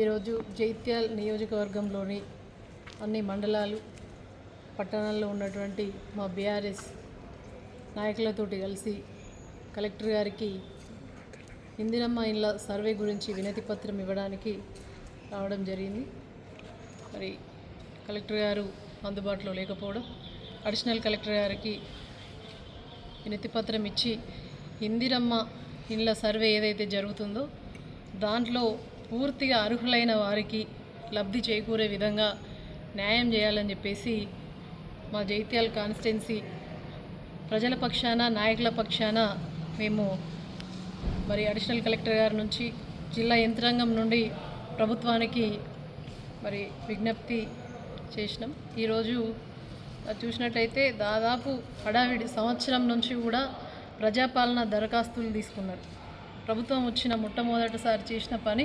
ఈరోజు జైత్యాల్ నియోజకవర్గంలోని అన్ని మండలాలు పట్టణాల్లో ఉన్నటువంటి మా బీఆర్ఎస్ నాయకులతోటి కలిసి కలెక్టర్ గారికి ఇందిరమ్మ ఇళ్ళ సర్వే గురించి వినతి పత్రం ఇవ్వడానికి రావడం జరిగింది. మరి కలెక్టర్ గారు అందుబాటులో లేకపోవడం. అడిషనల్ కలెక్టర్ గారికి నెత్తిపత్రం ఇచ్చి ఇందిరమ్మ ఇండ్ల సర్వే ఏదైతే జరుగుతుందో దాంట్లో పూర్తిగా అర్హులైన వారికి లబ్ధి చేకూరే విధంగా న్యాయం చేయాలని చెప్పేసి మా జైత్యాల కాన్స్టిట్యున్సీ ప్రజల పక్షాన నాయకుల పక్షాన మేము మరి అడిషనల్ కలెక్టర్ గారి నుంచి జిల్లా యంత్రాంగం నుండి ప్రభుత్వానికి మరి విజ్ఞప్తి చేసినాం. ఈరోజు చూసినట్లయితే చూసినట్టయితే దాదాపు హడావిడి సంవత్సరం నుంచి కూడా ప్రజాపాలన దరఖాస్తులు తీసుకున్నారు. ప్రభుత్వం వచ్చిన మొట్టమొదటిసారి చేసిన పని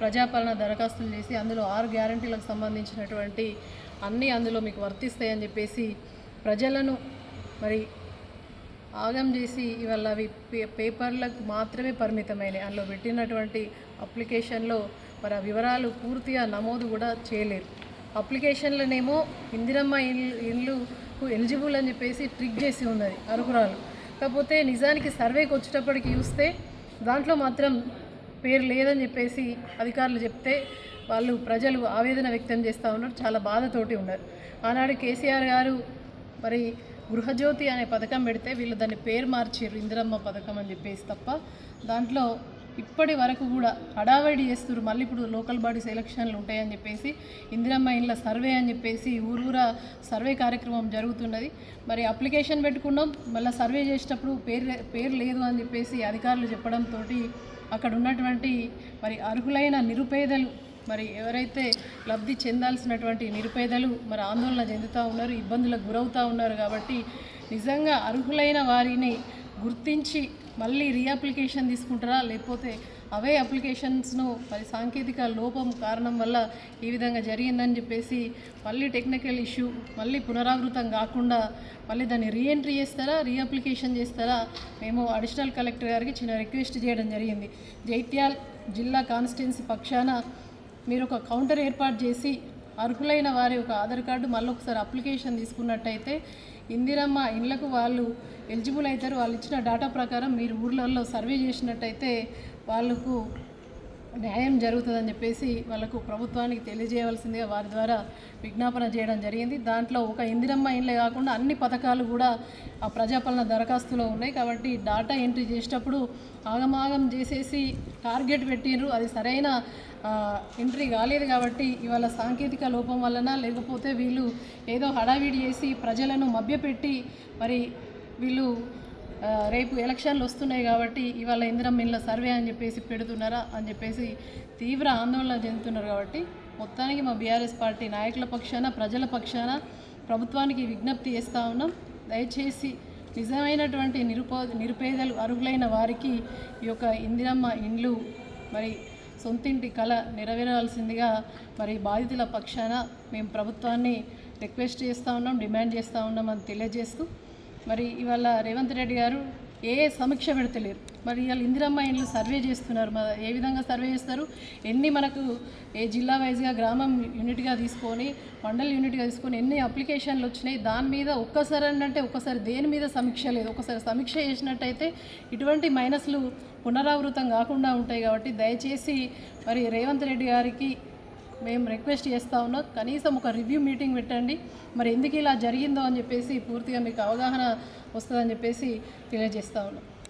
ప్రజాపాలన దరఖాస్తులు చేసి అందులో ఆరు గ్యారంటీలకు సంబంధించినటువంటి అన్నీ అందులో మీకు వర్తిస్తాయని చెప్పేసి ప్రజలను మరి ఆగం చేసి ఇవాళ అవి పే పేపర్లకు మాత్రమే పరిమితమైనవి. అందులో పెట్టినటువంటి అప్లికేషన్లో మరి ఆ వివరాలు పూర్తిగా నమోదు కూడా చేయలేరు అప్లికేషన్లనేమో ఇందిరమ్మ ఇల్లు ఇల్లుకు ఎలిజిబుల్ అని చెప్పేసి ట్రిక్ చేసి ఉన్నది అర్హురాలు. కాకపోతే నిజానికి సర్వేకి వచ్చేటప్పటికి చూస్తే దాంట్లో మాత్రం పేరు లేదని చెప్పేసి అధికారులు చెప్తే వాళ్ళు ప్రజలు ఆవేదన వ్యక్తం చేస్తూ ఉన్నారు చాలా బాధతోటి ఉన్నారు. ఆనాడు కేసీఆర్ గారు మరి గృహజ్యోతి అనే పథకం పెడితే వీళ్ళు దాన్ని పేరు మార్చారు ఇందిరమ్మ పథకం అని చెప్పేసి తప్ప దాంట్లో ఇప్పటి వరకు కూడా హడావడి చేస్తున్నారు మళ్ళీ ఇప్పుడు లోకల్ బాడీస్ ఎలక్షన్లు ఉంటాయని చెప్పేసి ఇందిరమ్మ ఇళ్ళ సర్వే అని చెప్పేసి ఊరూరా సర్వే కార్యక్రమం జరుగుతున్నది. మరి అప్లికేషన్ పెట్టుకున్నాం. మళ్ళీ సర్వే చేసేటప్పుడు పేరు పేరు లేదు అని చెప్పేసి అధికారులు చెప్పడంతో అక్కడ ఉన్నటువంటి మరి అర్హులైన నిరుపేదలు మరి ఎవరైతే లబ్ధి చెందాల్సినటువంటి నిరుపేదలు మరి ఆందోళన చెందుతూ ఉన్నారు ఇబ్బందులకు గురవుతూ ఉన్నారు కాబట్టి నిజంగా అర్హులైన వారిని గుర్తించి మళ్ళీ రీఅప్లికేషన్ తీసుకుంటారా? లేకపోతే అవే అప్లికేషన్స్ను మరి సాంకేతిక లోపం కారణం వల్ల ఈ విధంగా జరిగిందని చెప్పేసి మళ్ళీ టెక్నికల్ ఇష్యూ మళ్ళీ పునరావృతం కాకుండా మళ్ళీ దాన్ని రీఎంట్రీ చేస్తారా? రీఅప్లికేషన్ చేస్తారా? మేము అడిషనల్ కలెక్టర్ గారికి చిన్న రిక్వెస్ట్ చేయడం జరిగింది. జైత్యాల్ జిల్లా కాన్స్టిట్యున్సీ పక్షాన మీరు ఒక కౌంటర్ ఏర్పాటు చేసి అర్హులైన వారి ఒక ఆధార్ కార్డు మళ్ళీ ఒకసారి అప్లికేషన్ తీసుకున్నట్టయితే ఇందిరమ్మ ఇళ్ళకు వాళ్ళు ఎలిజిబుల్ అవుతారు. వాళ్ళు ఇచ్చిన డేటా ప్రకారం మీరు ఊర్లలో సర్వే చేసినట్టయితే వాళ్ళకు న్యాయం జరుగుతుందని చెప్పేసి వాళ్ళకు ప్రభుత్వానికి తెలియజేయవలసిందిగా వారి ద్వారా విజ్ఞాపన చేయడం జరిగింది. దాంట్లో ఒక ఇందిరమ్మ ఇండ్లే కాకుండా అన్ని పథకాలు కూడా ఆ ప్రజాపాలన దరఖాస్తులో ఉన్నాయి. కాబట్టి డాటా ఎంట్రీ చేసేటప్పుడు ఆగమాగం చేసేసి టార్గెట్ పెట్టిండ్రు అది సరైన ఎంట్రీ కాలేదు కాబట్టి ఇవాళ సాంకేతిక లోపం వలన లేకపోతే వీళ్ళు ఏదో హడావిడి చేసి ప్రజలను మభ్యపెట్టి మరి వీళ్ళు రేపు ఎలక్షన్లు వస్తున్నాయి కాబట్టి ఇవాళ ఇందిరమ్మ ఇళ్ళ సర్వే అని చెప్పేసి పెడుతున్నారా అని చెప్పేసి తీవ్ర ఆందోళన చెందుతున్నారు కాబట్టి మొత్తానికి మా బీఆర్ఎస్ పార్టీ నాయకుల పక్షాన ప్రజల పక్షాన ప్రభుత్వానికి విజ్ఞప్తి చేస్తూ ఉన్నాం. దయచేసి నిజమైనటువంటి నిరుపో నిరుపేదలు అర్హులైన వారికి ఈ యొక్క ఇందిరమ్మ ఇండ్లు మరి సొంతింటి కళ నెరవేరాల్సిందిగా మరి బాధితుల పక్షాన మేము ప్రభుత్వాన్ని రిక్వెస్ట్ చేస్తూ ఉన్నాం డిమాండ్ చేస్తూ ఉన్నాం అని తెలియజేస్తూ మరి ఇవాళ రేవంత్ రెడ్డి గారు ఏ సమీక్ష పెడతలేరు. మరి ఇవాళ ఇందిరమ్మ ఇండ్లు సర్వే చేస్తున్నారు. మరి ఏ విధంగా సర్వే చేస్తారు? ఎన్ని మనకు ఏ జిల్లా వైజ్గా గ్రామం యూనిట్గా తీసుకొని మండల్ యూనిట్గా తీసుకొని ఎన్ని అప్లికేషన్లు వచ్చినాయి? దాని మీద ఒక్కసారి అంటే ఒక్కసారి దేని మీద సమీక్ష లేదు. ఒకసారి సమీక్ష చేసినట్టయితే ఇటువంటి మైనస్లు పునరావృతం కాకుండా ఉంటాయి కాబట్టి దయచేసి మరి రేవంత్ రెడ్డి గారికి మేము రిక్వెస్ట్ చేస్తూ ఉన్నాం. కనీసం ఒక రివ్యూ మీటింగ్ పెట్టండి. మరి ఎందుకు ఇలా జరిగిందో అని చెప్పేసి పూర్తిగా మీకు అవగాహన వస్తుందని చెప్పేసి తెలియజేస్తూ ఉన్నాం.